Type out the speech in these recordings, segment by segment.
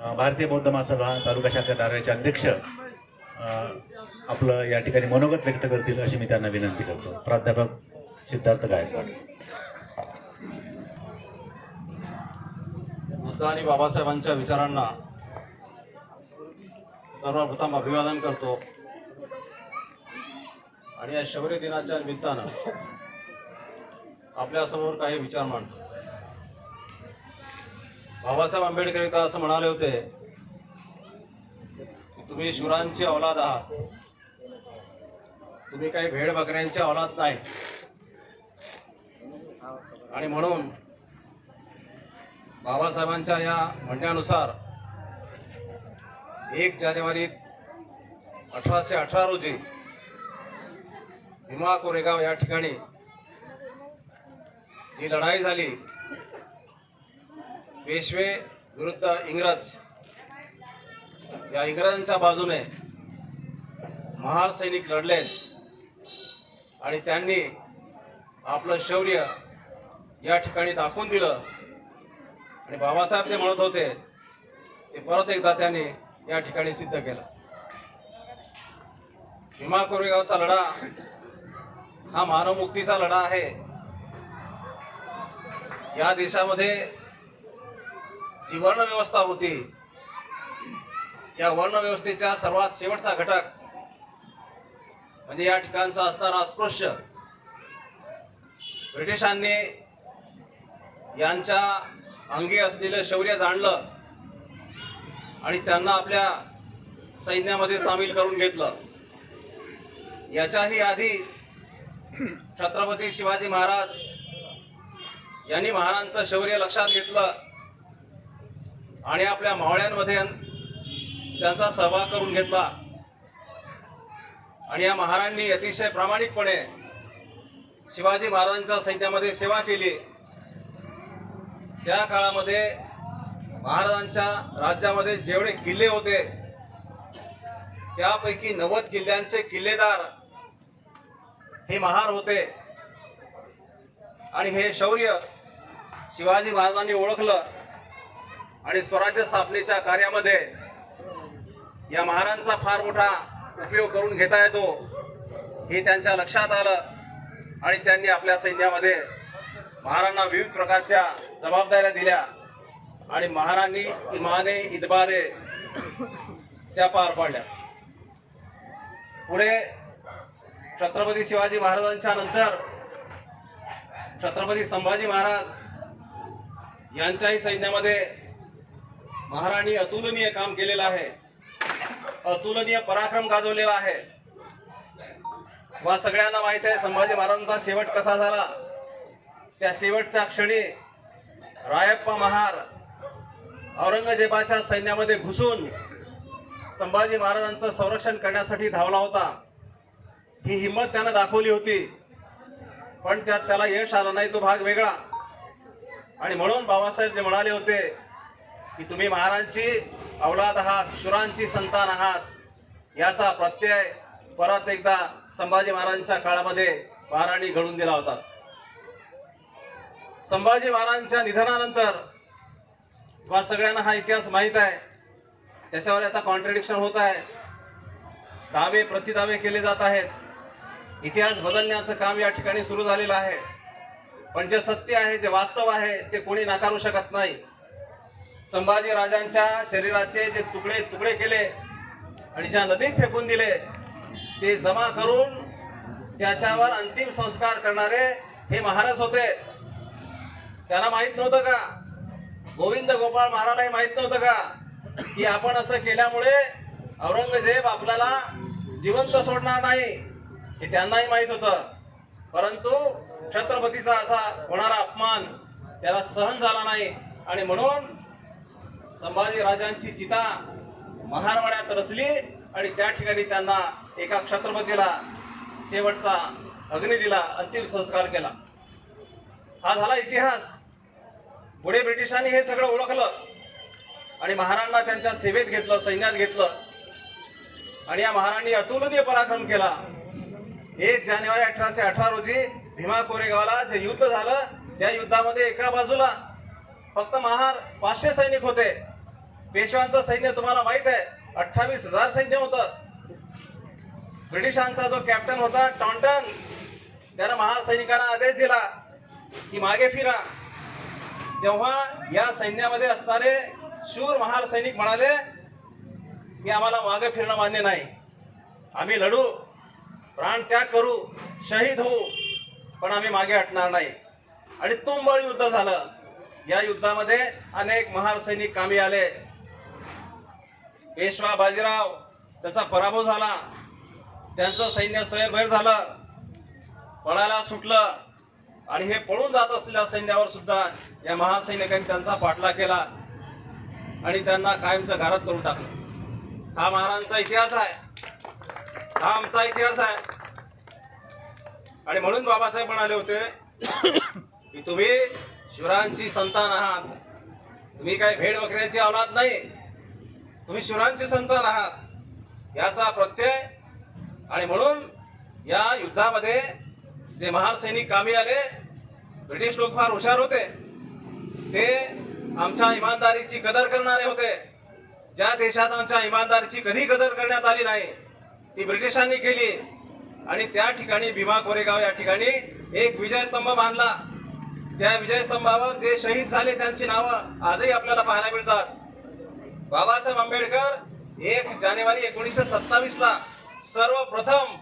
भारतीय बौद्ध महासभा तालुका शाखा दारव्याचे अध्यक्ष आपलं या ठिकाणी मनोगत व्यक्त करतील अशी मी त्यांना विनंती करतो. प्राध्यापक सिद्धार्थ गायकवाड. बुद्ध आणि बाबासाहेबांच्या विचारांना सर्वप्रथम अभिवादन करतो. आणि या शौर्य दिनाच्या निमित्तानं आपल्यासमोर काही विचार मांडतो. बाबासाहेब आंबेडकर एकदा असं म्हणाले होते तुम्ही शुरांची औलाद आहात. तुम्ही काही भेड बकऱ्यांची औलाद नाही. आणि म्हणून बाबासाहेबांच्या या म्हणण्यानुसार एक जानेवारी अठराशे अठरा रोजी भीमा कोरेगाव या ठिकाणी जी लढाई झाली पेशवे विरुद्ध इंग्रज. या इंग्रजांच्या बाजूने महार सैनिक लढले. आणि त्यांनी आपलं शौर्य या ठिकाणी दाखवून दिलं. आणि बाबासाहेब जे म्हणत होते ते परत एकदा त्यांनी या ठिकाणी सिद्ध केलं. भीमा कोरेगावचा लढा हा मानवमुक्तीचा लढा आहे. या देशामध्ये जी वर्ण व्यवस्था होती. या वर्णव्यवस्थेचा सर्वात शेवटचा घटक म्हणजे या ठिकाणचा असणारा अस्पृश्य. ब्रिटिशांनी यांच्या अंगी असलेलं शौर्य जाणलं आणि त्यांना आपल्या सैन्यामध्ये सामील करून घेतलं. याच्याही आधी छत्रपती शिवाजी महाराज यांनी महाराजांचं शौर्य लक्षात घेतलं. आणि आपल्या मावळ्यांमध्ये त्यांचा सहभाग करून घेतला. आणि या महाराजांनी अतिशय प्रामाणिकपणे शिवाजी महाराजांच्या सैन्यामध्ये सेवा केली. त्या काळामध्ये महाराजांच्या राज्यामध्ये जेवढे किल्ले होते त्यापैकी नव्वद किल्ल्यांचे किल्लेदार हे महार होते. आणि हे शौर्य शिवाजी महाराजांनी ओळखलं. आणि स्वराज्य स्थापनेच्या कार्यामध्ये या महाराजांचा फार मोठा उपयोग करून घेता येतो हे त्यांच्या लक्षात आलं आणि त्यांनी आपल्या सैन्यामध्ये महाराजांना विविध प्रकारच्या जबाबदाऱ्या दिल्या. आणि महाराणी इमाने इदबारे त्या पार पाडल्या. पुढे छत्रपती शिवाजी महाराजांच्या नंतर छत्रपती संभाजी महाराज यांच्याही सैन्यामध्ये महाराणी अतुलनीय काम केलेलं आहे. अतुलनीय पराक्रम गाजवलेला आहे. वा सगळ्यांना माहीत आहे संभाजी महाराजांचा शेवट कसा झाला? त्या शेवटच्या क्षणी रायप्पा महार औरंगजेबाच्या सैन्यामध्ये घुसून संभाजी महाराजांचं संरक्षण करण्यासाठी धावला होता. ही हिंमत त्यानं दाखवली होती. पण त्यात त्याला यश आलं नाही तो भाग वेगळा. आणि म्हणून बाबासाहेब जे म्हणाले होते की तुम्ही महाराजांची अवलाद आहात शुरांची संतान आहात याचा प्रत्यय परत एकदा संभाजी महाराजांच्या काळामध्ये महाराणी घडून दिला होता. संभाजी महाराजांच्या निधनानंतर तुम्हाला सगळ्यांना हा इतिहास माहीत आहे. त्याच्यावर आता कॉन्ट्रडिक्शन होत आहे. दावे प्रतिदावे केले जात आहेत. इतिहास बदलण्याचं काम या ठिकाणी सुरू झालेलं आहे. पण जे सत्य आहे जे वास्तव आहे ते कोणी नाकारू शकत नाही. संभाजी राजांच्या शरीराचे जे तुकडे तुकडे केले आणि ज्या नदीत फेकून दिले ते जमा करून त्याच्यावर अंतिम संस्कार करणारे हे महाराज होते. त्यांना माहीत नव्हतं का? गोविंद गोपाळ महाराजही माहीत नव्हतं का? की आपण असं केल्यामुळे औरंगजेब आपल्याला जिवंत सोडणार नाही हे त्यांनाही माहीत होतं. परंतु छत्रपतीचा असा होणारा अपमान त्याला सहन झाला नाही. आणि म्हणून संभाजी राजांची चिता महारवाड्यात रचली आणि त्या ठिकाणी त्यांना एका क्षत्रपतीला शेवटचा अग्नी दिला अंतिम संस्कार केला. हा झाला इतिहास. पुढे ब्रिटिशांनी हे सगळं ओळखलं आणि महाराणांना त्यांच्या सेवेत घेतलं सैन्यात घेतलं आणि या महाराणी अतुलनीय पराक्रम केला. एक जानेवारी अठराशे अठरा रोजी भीमा कोरेगावला जे युद्ध झालं त्या युद्धामध्ये एका बाजूला फक्त महार पाचशे सैनिक होते. पेशव्यांचं सैन्य तुम्हाला माहीत आहे. अठ्ठावीस हजार सैन्य होतं. ब्रिटिशांचा जो कॅप्टन होता टॉन्टन त्यानं महार सैनिकांना आदेश दिला की मागे फिरा. तेव्हा या सैन्यामध्ये असणारे शूर महार सैनिक म्हणाले की आम्हाला मागे फिरणं मान्य नाही. आम्ही लढू प्राण त्याग करू शहीद होऊ पण आम्ही मागे हटणार नाही. आणि तुंबळ युद्ध झालं. या युद्धामध्ये अनेक महार सैनिक कामी आले. पेशवा बाजीराव त्याचा पराभव झाला. त्यांचं सैन्य स्वयंभर झालं. पळायला सुटलं. आणि हे पळून जात असलेल्या सैन्यावर सुद्धा या महान सैनिकांनी त्यांचा पाठला केला. आणि त्यांना कायमचं घरात करून टाकलं. हा महाराजांचा इतिहास आहे. हा आमचा इतिहास आहे. आणि म्हणून बाबासाहेब म्हणाले होते की तुम्ही शिवरायांची संतान आहात. तुम्ही काही भेड बकऱ्याची औलाद नाही. तुम्ही शिवरायांचे संतान आहात. याचा प्रत्यय आणि म्हणून या युद्धामध्ये जे महार सैनिक कामी आले ब्रिटिश लोक फार हुशार होते. ते आमच्या इमानदारीची कदर करणारे होते. ज्या देशात आमच्या इमानदारीची कधी कदर करण्यात आली नाही ती ब्रिटिशांनी केली. आणि त्या ठिकाणी भीमा कोरेगाव या ठिकाणी एक विजयस्तंभ बांधला. त्या विजयस्तंभावर जे शहीद झाले त्यांची नावं आजही आपल्याला पाहायला मिळतात. बाबासाहेब आंबेडकर एक जानेवारी एकोणीसशे सत्तावीस ला सर्वप्रथम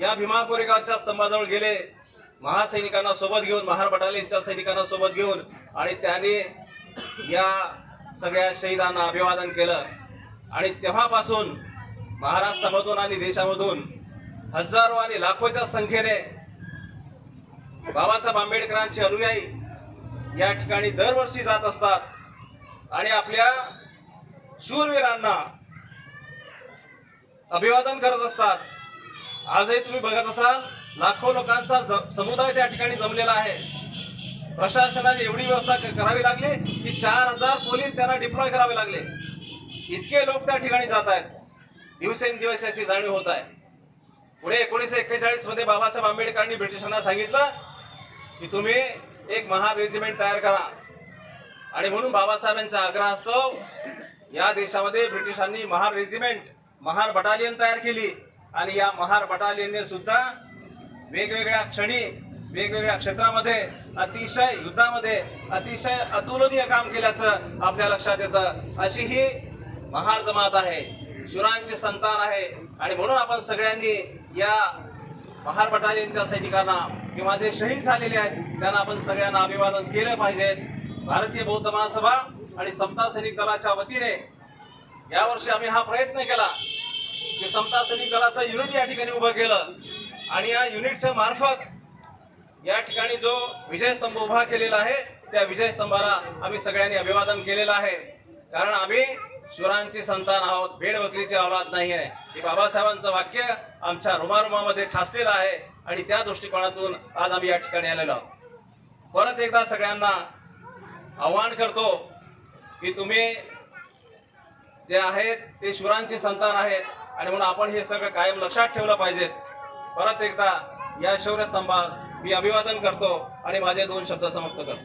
या भीमा कोरेगावच्या स्तंभाजवळ गेले. महासैनिकांना सोबत घेऊन महार बटालियनच्या सैनिकांना सोबत घेऊन आणि त्याने या सगळ्या शहीदांना अभिवादन केलं. आणि तेव्हापासून महाराष्ट्रामधून आणि देशामधून हजारो आणि लाखोच्या संख्येने बाबासाहेब आंबेडकरांचे अनुयायी या ठिकाणी दरवर्षी जात असतात. आणि आपल्या शूरवीरांना अभिवादन करत असतात. आजही तुम्ही बघत असाल लाखो लोकांचा समुदाय त्या ठिकाणी जमलेला आहे. प्रशासनाने एवढी व्यवस्था करावी लागली की चार हजार पोलीस त्यांना डिप्लॉय करावे लागले. इतके लोक त्या ठिकाणी जात आहेत. दिवसेंदिवस याची जाणीव होत आहे. पुढे एकोणीसशे एक्केचाळीसमध्ये बाबासाहेब आंबेडकरांनी ब्रिटिशांना सांगितलं की तुम्ही एक महार रेजिमेंट तयार करा. आणि म्हणून बाबासाहेबांचा आग्रह असतो या देशामध्ये ब्रिटिशांनी महार रेजिमेंट महार बटालियन तयार केली. आणि या महार बटालियनने सुद्धा वेगवेगळ्या क्षणी वेगवेगळ्या क्षेत्रामध्ये अतिशय युद्धामध्ये अतिशय अतुलनीय काम केल्याचं आपल्या लक्षात येतं. अशी ही महार जमात आहे. शुरांचे संतान आहे. आणि म्हणून आपण सगळ्यांनी या महार बटालियनच्या सैनिकांना किंवा जे शहीद झालेले आहेत त्यांना आपण सगळ्यांना अभिवादन केलं पाहिजेत भारतीय बौद्ध महासभा आणि समता सैनिक दलाच्या वतीने यावर्षी आम्ही हा प्रयत्न केला की समता सैनिक दलाचं युनिट या ठिकाणी उभं केलं. आणि या युनिटच्या मार्फत या ठिकाणी जो विजयस्तंभ उभा केलेला आहे त्या विजयस्तंभाला आम्ही सगळ्यांनी अभिवादन केलेलं आहे. कारण आम्ही शुरांची संतान आहोत भेड बकरीची औलाद नाही आहे. हे बाबासाहेबांचं वाक्य आमच्या रुमारुमामध्ये ठासलेलं आहे आणि त्या दृष्टिकोनातून आज आम्ही या ठिकाणी आलेलो आहोत. परत एकदा सगळ्यांना आव्हान करतो की तुम्ही जे आहेत ते शिवरायांची संतान आहेत आणि म्हणून आपण हे सगळं कायम लक्षात ठेवलं पाहिजे परत एकदा या शौर्यस्तंभास मी अभिवादन करतो आणि माझे दोन शब्द समाप्त करतो.